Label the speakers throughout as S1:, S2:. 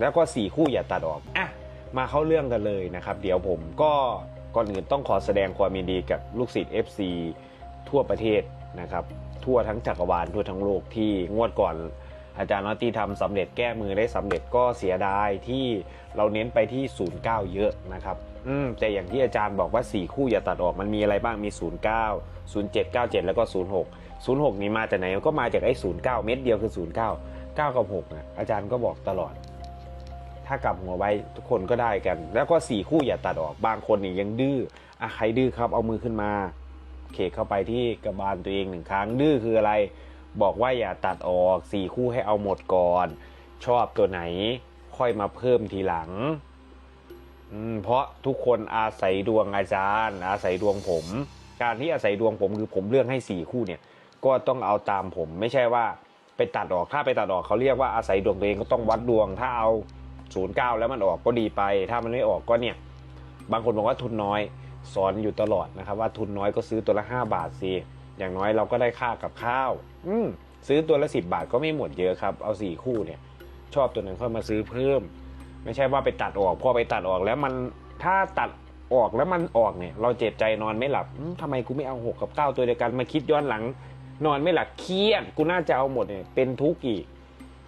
S1: แล้วก็สี่คู่อย่าตัดออกอะมาเข้าเรื่องกันเลยนะครับ เดี๋ยวผมก็ก่อนอื่นต้องขอแสดงความยินดีกับลูกศิษย์ FC ทั่วประเทศนะครับ ทั่วทั้งจักรวาลทั่วทั้งโลกที่งวดก่อนอาจารย์นอตตี้ทำสำเร็จแก้มือได้สำเร็จก็เสียดายที่เราเน้นไปที่ 09 เยอะนะครับ อืมแต่อย่างที่อาจารย์บอกว่า 4 คู่อย่าตัดออกมันมีอะไรบ้างมี 09 07 97 แล้วก็ 06 06 นี้มาจากไหนก็มาจากไอ้09 เม็ดเดียวคือ 09 9 กับ6นะอาจารย์ก็บอกตลอด ถ้ากลับหัวไว้ทุกคนก็ได้กัน แล้วก็ 4 คู่อย่าตัดออกบางคนนี่ยังดื้ออะใครดื้อครับเอามือขึ้นมาเคเข้าไปที่กระบาลตัวเองหนึ่งครั้งดื้อคืออะไร บอกว่าอย่าตัดออกสี่คู่ให้เอาหมดก่อน ชอบตัวไหนค่อยมาเพิ่มทีหลังเพราะทุกคนอาศัยดวงอาจารย์ อาศัยดวงผม การที่อาศัยดวงผมคือผมเลือกให้สี่คู่เนี่ยก็ต้องเอาตามผม ไม่ใช่ว่าไปตัดออกถ้าไปตัดออกเขาเรียกว่าอาศัยดวงตัวเองก็ต้องวัดดวง ถ้าเอา ศูนย์เก้าแล้วมันออกก็ดีไป ถ้ามันไม่ออกก็เนี่ย บางคนบอกว่าทุนน้อยสอนอยู่ตลอดนะครับ ว่าทุนน้อยก็ซื้อตัวละ 5 บาทสิอย่างน้อยเราก็ได้ค่ากับข้าว อืมซื้อตัวละ 10 บาทก็ไม่หมดเยอะครับ เอา 4 คู่เนี่ย ชอบตัวนั้นค่อยมาซื้อเพิ่ม ไม่ใช่ว่าไปตัดออก พอไปตัดออกแล้วมันถ้าตัดออกแล้วมันออกเนี่ย เราเจ็บใจนอนไม่หลับอืมทำไมกูไม่เอา6กับ9ตัวเดียวกันมาคิดย้อนหลัง นอนไม่หลับเครียดกูน่าจะเอาหมดเนี่ยเป็นทุกข์อีก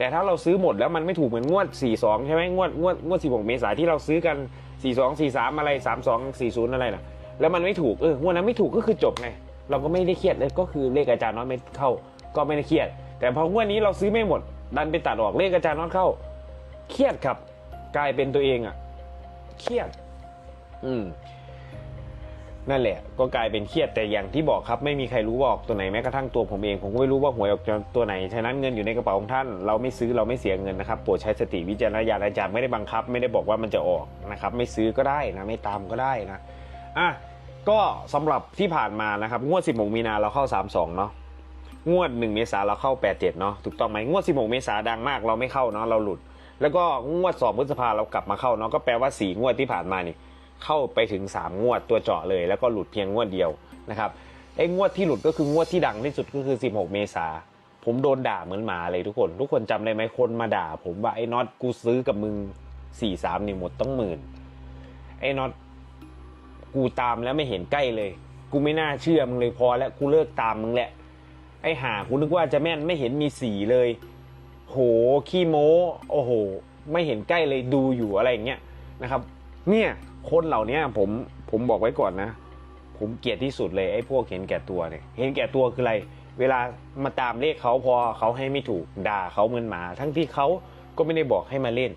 S1: แต่ถ้าเราซื้อหมดแล้วมันไม่ถูกเหมือนงวด 42 ใช่ไหมงวดงวดงวด 16 เมษายนที่เราซื้อกัน 42 43 อะไร 32 40 อะไรนะแล้วมันไม่ถูกเอองวดนั้นไม่ถูกก็คือจบไงเราก็ไม่ได้เครียดเลยก็คือเลขอาจารย์น้อยไม่เข้า ก็ไม่ได้เครียด แต่พองวดนี้เราซื้อไม่หมด ดันไปตัดออกเลขอาจารย์น้อยเข้า เครียดครับ กลายเป็นตัวเองอะ เครียด อืม นั่นแหละก็กลายเป็นเครียดแต่อย่างที่บอกครับไม่มีใครรู้ว่าออกตัวไหนแม้กระทั่งตัวผมเองผมก็ไม่รู้ว่าหวยออกตัวไหนฉะนั้นเงินอยู่ในกระเป๋าของท่านเราไม่ซื้อเราไม่เสียเงินนะครับโปรดใช้สติวิจารณญาณอาจารย์ไม่ได้บังคับ ไม่ได้บอกว่ามันจะออกนะครับไม่ซื้อก็ได้นะไม่ตามก็ได้นะอะก็สำหรับที่ผ่านมานะครับงวด 16 มีนาเราเข้า 32 เนาะงวด 1 เมษาเราเข้า 87 เนาะถูกต้องไหมงวด 16 เมษาดังมากเราไม่เข้าเนาะเราหลุด แล้วก็งวด 2 พฤษภาเรากลับมาเข้าเนาะก็แปลว่า 4 งวดที่ผ่านมานี่ เข้าไปถึง 3 งวดตัวเจาะเลย แล้วก็หลุดเพียงงวดเดียวนะครับไอ้งวดที่หลุดก็คืองวดที่ดังที่สุดก็คือ 16 เมษาผมโดนด่าเหมือนหมาเลยทุกคน ทุกคนจำได้ไหมคนมาด่า ผมว่าไอ้น็อตกูซื้อกับมึง4 3นี่หมดต้องหมื่นไอ้น็อตกูตามแล้วไม่เห็นใกล้เลย กูไม่น่าเชื่อมึงเลยพอแล้วกูเลิกตามมึงแหละ ไอ้หากูนึกว่าจะแม่นไม่เห็นมีสีเลย โหขี้โม้ โอ้โห ไม่เห็นใกล้เลยดูอยู่อะไรอย่างเงี้ยนะครับ เนี่ย คนเหล่านี้ผมผมบอกไว้ก่อนนะ ผมเกลียดที่สุดเลยไอ้พวกเห็นแก่ตัวเนี่ยเห็นแก่ตัวคืออะไร เวลามาตามเลขเขาพอเขาให้ไม่ถูกด่าเขาเหมือนหมา ทั้งที่เขาก็ไม่ได้บอกให้มาเล่น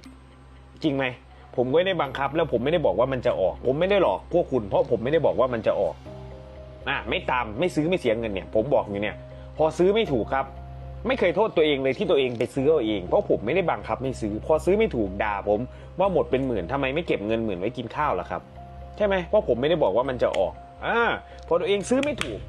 S1: จริงไหมผมก็ไม่ได้บังคับ แล้วผมไม่ได้บอกว่ามันจะออก ผมไม่ได้หลอกพวกคุณ เพราะผมไม่ได้บอกว่ามันจะออกอะไม่ตามไม่ซื้อไม่เสียเงินเนี่ย ผมบอกอยู่เนี่ย พอซื้อไม่ถูกครับ ไม่เคยโทษตัวเองเลยที่ตัวเองไปซื้อเอาเองเพราะผมไม่ได้บังคับไม่ซื้อ พอซื้อไม่ถูกด่าผม ว่าหมดเป็นหมื่นทำไมไม่เก็บเงินหมื่นไว้กินข้าวล่ะครับ ใช่ไหมเพราะผมไม่ได้บอกว่ามันจะออกอ่าพอตัวเองซื้อไม่ถูก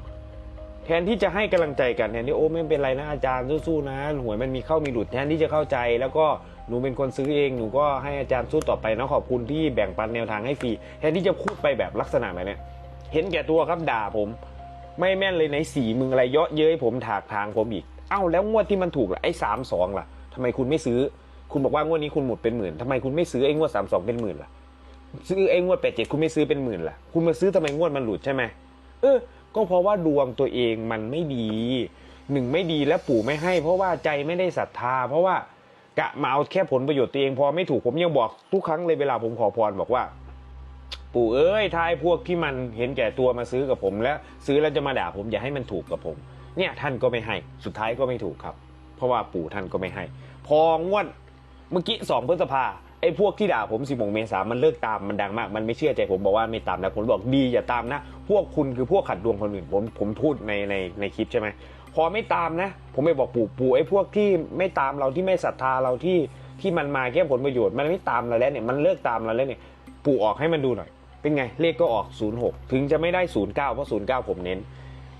S1: แทนที่จะให้กำลังใจกันแทนที่โอ้ไม่เป็นไรนะอาจารย์สู้ๆนะหวยมันมีเข้ามีหลุดแทนที่จะเข้าใจ แล้วก็หนูเป็นคนซื้อเองหนูก็ให้อาจารย์สู้ต่อไปนะขอบคุณที่แบ่งปันแนวทางให้ฟรีแทนที่จะพูดไปแบบลักษณะแบบเนี้ยเห็นแก่ตัวครับด่าผม ไม่แม่นเลยในสีมึงอะไรเยอะเย้ยผมถากทางผมอีก เอ้าแล้วงวดที่มันถูกล่ะไอ้สามสองล่ะทำไมคุณไม่ซื้อ คุณบอกว่างวดนี้คุณหมดเป็นหมื่นทำไมคุณไม่ซื้อไอ้งวดสามสองเป็นหมื่นล่ะ ซื้อไอ้งวดแปดเจ็ดคุณไม่ซื้อเป็นหมื่นล่ะ คุณมาซื้อทำไมงวดมันหลุดใช่ไหมเออ ก็เพราะว่าดวงตัวเองมันไม่ดีหนึ่งไม่ดีและปู่ไม่ให้ เพราะว่าใจไม่ได้ศรัทธา เพราะว่ากะมาเอาแค่ผลประโยชน์ตัวเองพอไม่ถูกผมยังบอกทุกครั้งเลยเวลาผมขอพรบอกว่า ปู่เอ้ยทายพวกที่มันเห็นแก่ตัวมาซื้อกับผม แล้วซื้อแล้วจะมาด่าผมอย่าให้มันถูกกับผม เนี่ยท่านก็ไม่ให้ สุดท้ายก็ไม่ถูกครับ เพราะว่าปู่ท่านก็ไม่ให้ พองวดเมื่อกี้สองพฤษภาไอ้พวกที่ด่าผมสิบงเมษามันเลิกตามมันดังมาก มันไม่เชื่อใจผมบอกว่าไม่ตามนะผมบอกดีอย่าตามนะ พวกคุณคือพวกขัดดวงคนอื่นผมผมพูดในในในคลิปใช่ไหมพอไม่ตามนะ ผมไม่บอกปู่ปู่ไอ้พวกที่ไม่ตามเราที่ไม่ศรัทธาเราที่ที่มันมาแค่ผลประโยชน์มันไม่ตามเราแล้วเนี่ยมันเลิกตามเราแล้วเนี่ยปู่ออกให้มันดูหน่อย เป็นไงเลขก็ออก 06 ถึงจะไม่ได้ 09 เพราะ 09 ผมเน้น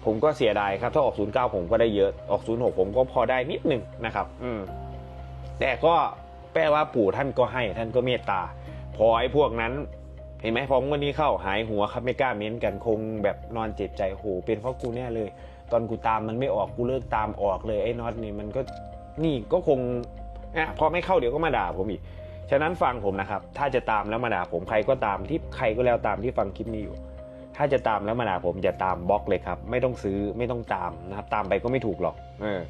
S1: ผมก็เสียดายครับ ถ้าออก 09 ผมก็ได้เยอะ ออก 06 ผมก็พอได้นิดหนึ่งนะครับ อืม แต่ก็แปลว่าปู่ท่านก็ให้ ท่านก็เมตตา พอไอ้พวกนั้น เห็นไหมพอวันนี้เข้าหายหัวครับไม่กล้าเม้นกันคงแบบนอนเจ็บใจโหเป็นเพราะกูแน่เลย ตอนกูตามมันไม่ออกกูเลิกตามออกเลยไอ้น็อตนี่มันก็นี่ก็คงอะพอไม่เข้าเดี๋ยวก็มาด่าผมอีกฉะนั้นฟังผมนะครับ ถ้าจะตามแล้วมาด่าผมใครก็ตามที่ใครก็แล้วตามที่ฟังคลิปนี้อยู่ ถ้าจะตามแล้วมาด่าผมอย่าตามบล็อกเลยครับ ไม่ต้องซื้อไม่ต้องตามนะครับตามไปก็ไม่ถูกหรอกเออ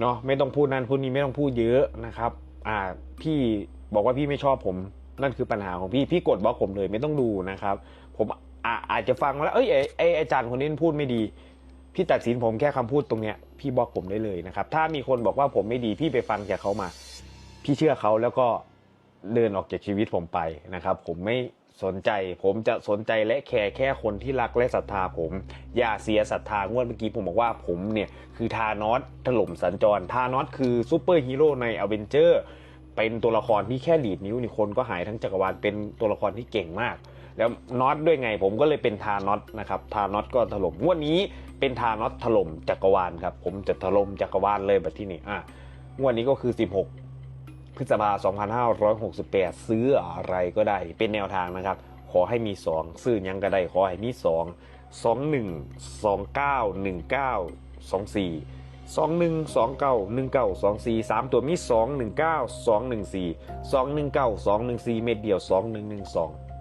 S1: เนาะไม่ต้องพูดนั่นพูดนี้ไม่ต้องพูดเยอะนะครับ อ่าพี่บอกว่าพี่ไม่ชอบผมนั่นคือปัญหาของพี่พี่กดบล็อกผมเลยไม่ต้องดูนะครับ ผมอาอาจจะฟังแล้วเอ้ยไอ้ไอ้อาจารย์คนนี้พูดไม่ดี พี่ตัดสินผมแค่คำพูดตรงเนี้ยพี่บล็อกผมได้เลยนะครับ ถ้ามีคนบอกว่าผมไม่ดีพี่ไปฟังจากเขามา พี่เชื่อเขาแล้วก็เดินออกจากชีวิตผมไปนะครับ ผมไม่ สนใจ ผมจะสนใจและแคร์แค่คนที่รักและศรัทธาผม อย่าเสียศรัทธางวดเมื่อกี้ผมบอกว่าผมเนี่ยคือทานอสถล่มสัญจร ทานอสคือซูเปอร์ฮีโร่ในอเวนเจอร์เป็นตัวละครที่แค่ดีดนิ้วนี่คนก็หายทั้งจักรวาลเป็นตัวละครที่เก่งมาก แล้วน็อตด้วยไงผมก็เลยเป็นทานอสนะครับทานอสก็ถล่มงวดนี้เป็นทานอสถล่มจักรวาลครับผมจะถล่มจักรวาลเลยแบบที่นี่อะงวดนี้ก็คือ 16 พฤษภา 2568 ซื้ออะไรก็ได้ เป็นแนวทางนะครับ ขอให้มี 2 ซื้อยังก็ได้ ขอให้มี 2 21 29 19 24 21 29 19 24 3 ตัวมี 2 19 2 14 2 19 2 14 เม็ดเดียว 2 1 1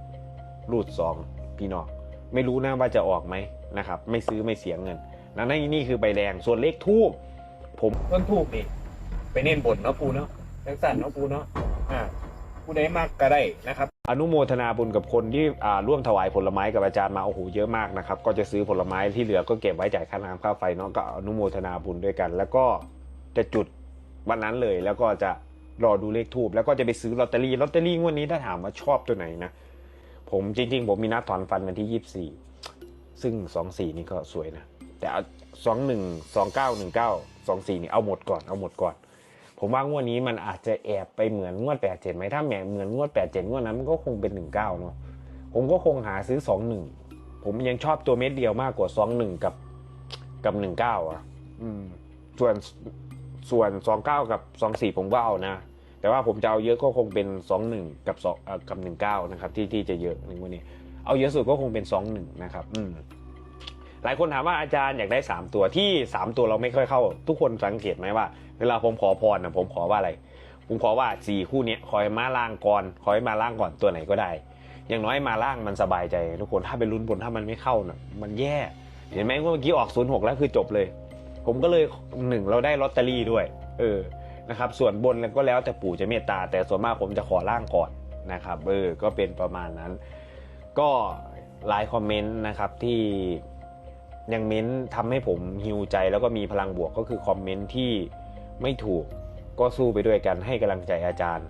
S1: 2 รูด 2 พี่น้องไม่รู้นะว่าจะออกไหมนะครับ ไม่ซื้อไม่เสียเงินนะนี่นี่คือใบแดงส่วนเลขทูบผม
S2: ต้นทูบนี่ไปเน้นบนเนาะปูเนาะ จังสันเนาะปูเนาะอ่าผู้ใดมากก็ได้นะครับ
S1: อนุโมทนาบุญกับคนที่อ่าร่วมถวายผลไม้กับอาจารย์มาโอ้โหเยอะมากนะครับ ก็จะซื้อผลไม้ที่เหลือก็เก็บไว้จ่ายค่าน้ำค่าไฟเนาะก็อนุโมทนาบุญด้วยกัน แล้วก็จะจุดวันนั้นเลย แล้วก็จะรอดูเลขทูบแล้วก็จะไปซื้อลอตเตอรี่ลอตเตอรี่งวดนี้ถ้าถามว่าชอบตัวไหนนะผมจริง ๆ ผมมีนัดถอนฟันวันที่ยี่สิบสี่ซึ่งสองสี่นี่ก็สวยนะแต่สองหนึ่งสองเก้าหนึ่งเก้าสองสี่นี่เอาหมดก่อนเอาหมดก่อน ผมว่างวดนี้มันอาจจะแอบไปเหมือนงวดแปดเจ็ดไหมถ้าแหมเหมือนงวดแปดเจ็ดงวดนั้นมันก็คงเป็นหนึ่งเก้าเนาะผมก็คงหาซื้อสองหนึ่งผมยังชอบตัวเม็ดเดียวมากกว่าสองหนึ่งกับกับหนึ่งเก้าอะ อืม ส่วนส่วนสองเก้ากับสองสี่ผมก็เอานะ แต่ว่าผมจะเอาเยอะก็คงเป็นสองหนึ่งกับสองกับหนึ่งเก้านะครับ ที่ที่จะเยอะในวันนี้ เอาเยอะสุดก็คงเป็นสองหนึ่งนะครับ อืม หลายคนถามว่าอาจารย์อยากได้สามตัวที่สามตัวเราไม่ค่อยเข้า ทุกคนสังเกตไหมว่า เวลาผมขอพรนะผมขอว่าอะไร ผมขอว่าสี่คู่นี้ยขอให้มาล่างก่อนขอให้มาล่างก่อนตัวไหนก็ได้ อย่างน้อยมาล่างมันสบายใจ ทุกคนถ้าเป็นลุ้นบนถ้ามันไม่เข้าน่ะมันแย่ เห็นไหมว่าเมื่อกี้ออกศูนย์หกแล้วคือจบเลย ผมก็เลยหนึ่งเราได้ลอตเตอรี่ด้วย เออนะครับส่วนบนก็แล้วแต่ปู่จะเมตตา แต่ส่วนมากผมจะขอล่างก่อนนะครับเออก็เป็นประมาณนั้น ก็หลายคอมเมนต์นะครับที่ ยังเม้นทำให้ผมฮิวใจแล้วก็มีพลังบวกก็คือคอมเมนต์ที่ไม่ถูกก็สู้ไปด้วยกันให้กำลังใจอาจารย์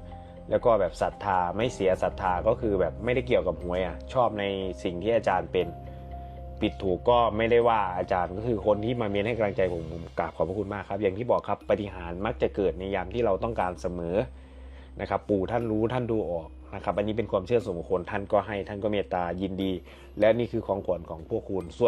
S1: แล้วก็แบบศรัทธาไม่เสียศรัทธาก็คือแบบไม่ได้เกี่ยวกับหวยอะชอบในสิ่งที่อาจารย์เป็น ปิดถูกก็ไม่ได้ว่าอาจารย์ก็คือคนที่มาเมนให้กำลังใจผมผมกราบขอบพระคุณมากครับ อย่างที่บอกครับปฏิหารมักจะเกิดในยามที่เราต้องการเสมอนะครับ ปู่ท่านรู้ท่านดูออกนะครับอันนี้เป็นความเชื่อส่วนบุคคลท่านก็ให้ท่านก็เมตตายินดี และนี่คือของขวัญของพวกคุณส่วน